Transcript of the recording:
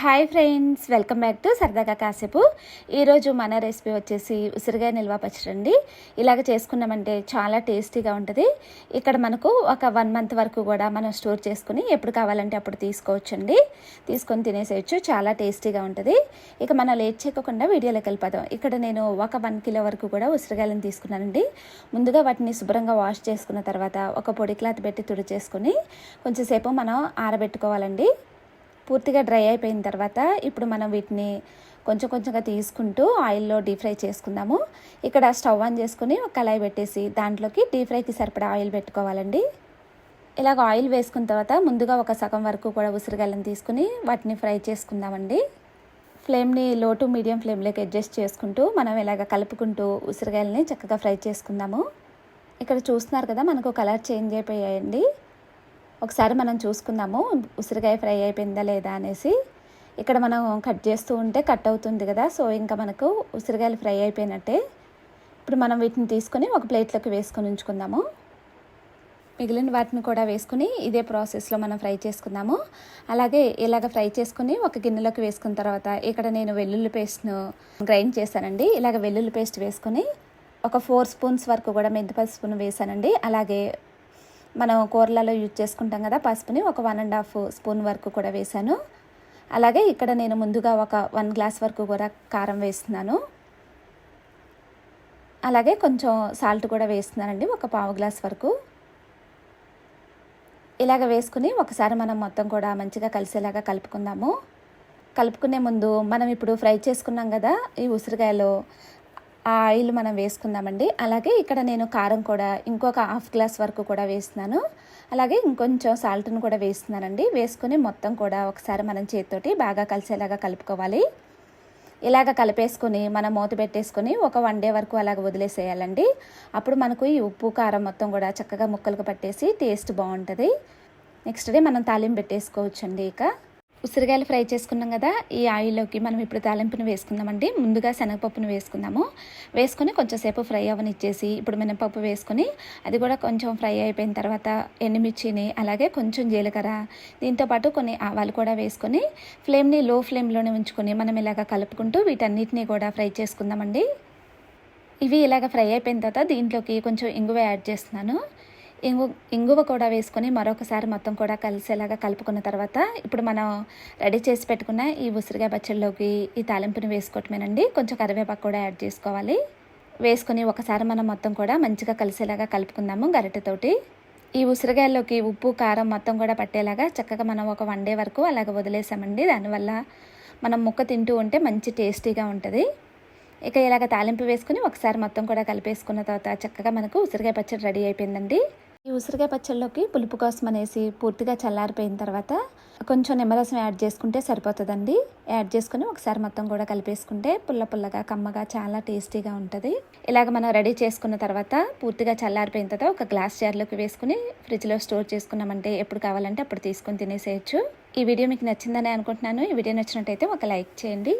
Hi friends welcome back to సరదాగా కాసేపు ఈరోజు మన రెసిపీ వచ్చేసి ఉసిరికాయ నిల్వ పచ్చడి ఇలాగ చేసుకున్నామంటే చాలా టేస్టీగా ఉంటుంది. ఇక్కడ మనకు ఒక వన్ మంత్ వరకు కూడా మనం స్టోర్ చేసుకుని ఎప్పుడు కావాలంటే అప్పుడు తీసుకోవచ్చండి. తీసుకొని తినేసేయచ్చు. చాలా టేస్టీగా ఉంటుంది. ఇక మనం లేట్ చేయకుండా వీడియోలోకి వెళ్ళిపోదాం. ఇక్కడ నేను ఒక వన్ కిలో వరకు కూడా ఉసిరికాయలను తీసుకున్నానండి. ముందుగా వాటిని శుభ్రంగా వాష్ చేసుకున్న తర్వాత ఒక పొడి క్లాత్ పెట్టి తుడిచేసుకొని కొంచెంసేపు మనం ఆరబెట్టుకోవాలండి. పూర్తిగా డ్రై అయిపోయిన తర్వాత ఇప్పుడు మనం వీటిని కొంచెం కొంచెంగా తీసుకుంటూ ఆయిల్లో డీప్ ఫ్రై చేసుకుందాము. ఇక్కడ స్టవ్ ఆన్ చేసుకుని ఒక కళాయి పెట్టేసి దాంట్లోకి డీప్ ఫ్రైకి సరిపడా ఆయిల్ పెట్టుకోవాలండి. ఇలాగ ఆయిల్ వేసుకున్న తర్వాత ముందుగా ఒక సగం వరకు కూడా ఉసిరికాయలను తీసుకుని వాటిని ఫ్రై చేసుకుందామండి. ఫ్లేమ్ని లో టు మీడియం ఫ్లేమ్లోకి అడ్జస్ట్ చేసుకుంటూ మనం ఇలాగ కలుపుకుంటూ ఉసిరికాయలని చక్కగా ఫ్రై చేసుకుందాము. ఇక్కడ చూస్తున్నారు కదా మనకు కలర్ చేంజ్ అయిపోయాయండి. ఒకసారి మనం చూసుకుందాము ఉసిరికాయ ఫ్రై అయిపోయిందా లేదా అనేసి. ఇక్కడ మనం కట్ చేస్తూ ఉంటే కట్ అవుతుంది కదా సో ఇంకా మనకు ఉసిరికాయలు ఫ్రై అయిపోయినట్టే. ఇప్పుడు మనం వీటిని తీసుకొని ఒక ప్లేట్లోకి వేసుకొని ఉంచుకుందాము. మిగిలిన వాటిని కూడా వేసుకుని ఇదే ప్రాసెస్లో మనం ఫ్రై చేసుకుందాము. అలాగే ఇలాగ ఫ్రై చేసుకుని ఒక గిన్నెలోకి వేసుకున్న తర్వాత ఇక్కడ నేను వెల్లుల్లి పేస్ట్ను గ్రైండ్ చేశానండి. ఇలాగ వెల్లుల్లి పేస్ట్ వేసుకొని ఒక ఫోర్ స్పూన్స్ వరకు కూడా మెంతిపల్లి స్పూన్ వేసానండి అలాగే మనం కూరలలో యూజ్ చేసుకుంటాం కదా పసుపుని ఒక వన్ అండ్ హాఫ్ స్పూన్ వరకు కూడా వేసాను. అలాగే ఇక్కడ నేను ముందుగా ఒక వన్ గ్లాస్ వరకు కూడా కారం వేస్తున్నాను. అలాగే కొంచెం సాల్ట్ కూడా వేస్తున్నానండి ఒక పావు గ్లాస్ వరకు. ఇలాగ వేసుకుని ఒకసారి మనం మొత్తం కూడా మంచిగా కలిసేలాగా కలుపుకుందాము. కలుపుకునే ముందు మనం ఇప్పుడు ఫ్రై చేసుకున్నాం కదా ఈ ఉసిరికాయలో ఆ ఆయిల్ మనం వేసుకుందామండి. అలాగే ఇక్కడ నేను కారం కూడా ఇంకొక హాఫ్ గ్లాస్ వరకు కూడా వేస్తున్నాను. అలాగే ఇంకొంచెం సాల్ట్ను కూడా వేస్తున్నానండి. వేసుకొని మొత్తం కూడా ఒకసారి మనం చేతితోటి బాగా కలిసేలాగా కలుపుకోవాలి. ఇలాగ కలిపేసుకొని మనం మూత పెట్టేసుకొని ఒక వన్ డే వరకు అలాగ వదిలేసేయాలండి. అప్పుడు మనకు ఈ ఉప్పు కారం మొత్తం కూడా చక్కగా ముక్కలకు పట్టేసి టేస్ట్ బాగుంటుంది. నెక్స్ట్ డే మనం తాలింపు పెట్టేసుకోవచ్చండి ఇక. ఉసిరికాయలు ఫ్రై చేసుకున్నాం కదా ఈ ఆయిల్లోకి మనం ఇప్పుడు తాలింపుని వేసుకుందామండి. ముందుగా శనగపప్పును వేసుకుందాము. వేసుకొని కొంచెంసేపు ఫ్రై అవనిచ్చేసి ఇప్పుడు మినపప్పు వేసుకొని అది కూడా కొంచెం ఫ్రై అయిపోయిన తర్వాత ఎండుమిర్చిని అలాగే కొంచెం జీలకర్ర దీంతోపాటు కొన్ని ఆవాలు కూడా వేసుకొని ఫ్లేమ్ని లో ఫ్లేమ్లోనే ఉంచుకొని మనం ఇలాగ కలుపుకుంటూ వీటన్నిటిని కూడా ఫ్రై చేసుకుందామండి. ఇవి ఇలాగ ఫ్రై అయిపోయిన తర్వాత దీంట్లోకి కొంచెం ఇంగువ యాడ్ చేస్తున్నాను. ఇంగు ఇంగువ కూడా వేసుకొని మరొకసారి మొత్తం కూడా కలిసేలాగా కలుపుకున్న తర్వాత ఇప్పుడు మనం రెడీ చేసి పెట్టుకున్న ఈ ఉసిరికాయ పచ్చడిలోకి ఈ తాలింపుని వేసుకోవటమేనండి. కొంచెం కరివేపాకు కూడా యాడ్ చేసుకోవాలి. వేసుకొని ఒకసారి మనం మొత్తం కూడా మంచిగా కలిసేలాగా కలుపుకుందాము గరిటెతోటి. ఈ ఉసిరిగాయల్లోకి ఉప్పు కారం మొత్తం కూడా పట్టేలాగా చక్కగా మనం ఒక వన్ డే వరకు అలాగ వదిలేసామండి. దానివల్ల మనం ముక్క తింటూ ఉంటే మంచి టేస్టీగా ఉంటుంది. ఇక ఇలాగ తాలింపు వేసుకుని ఒకసారి మొత్తం కూడా కలిపేసుకున్న తర్వాత చక్కగా మనకు ఉసిరికాయ పచ్చడి రెడీ అయిపోయిందండి. ఈ ఉసిరికాయ పచ్చళ్ళలోకి పులుపు కోసం అనేసి పూర్తిగా చల్లారిపోయిన తర్వాత కొంచెం నిమ్మరసం యాడ్ చేసుకుంటే సరిపోతుందండి. యాడ్ చేసుకుని ఒకసారి మొత్తం కూడా కలిపేసుకుంటే పుల్ల పుల్లగా కమ్మగా చాలా టేస్టీగా ఉంటుంది. ఇలాగ మనం రెడీ చేసుకున్న తర్వాత పూర్తిగా చల్లారిపోయిన తర్వాత ఒక గ్లాస్ జార్లోకి వేసుకుని ఫ్రిడ్జ్లో స్టోర్ చేసుకున్నామంటే ఎప్పుడు కావాలంటే అప్పుడు తీసుకొని తినేసేయచ్చు. ఈ వీడియో మీకు నచ్చిందని అనుకుంటున్నాను. ఈ వీడియో నచ్చినట్టయితే ఒక లైక్ చేయండి.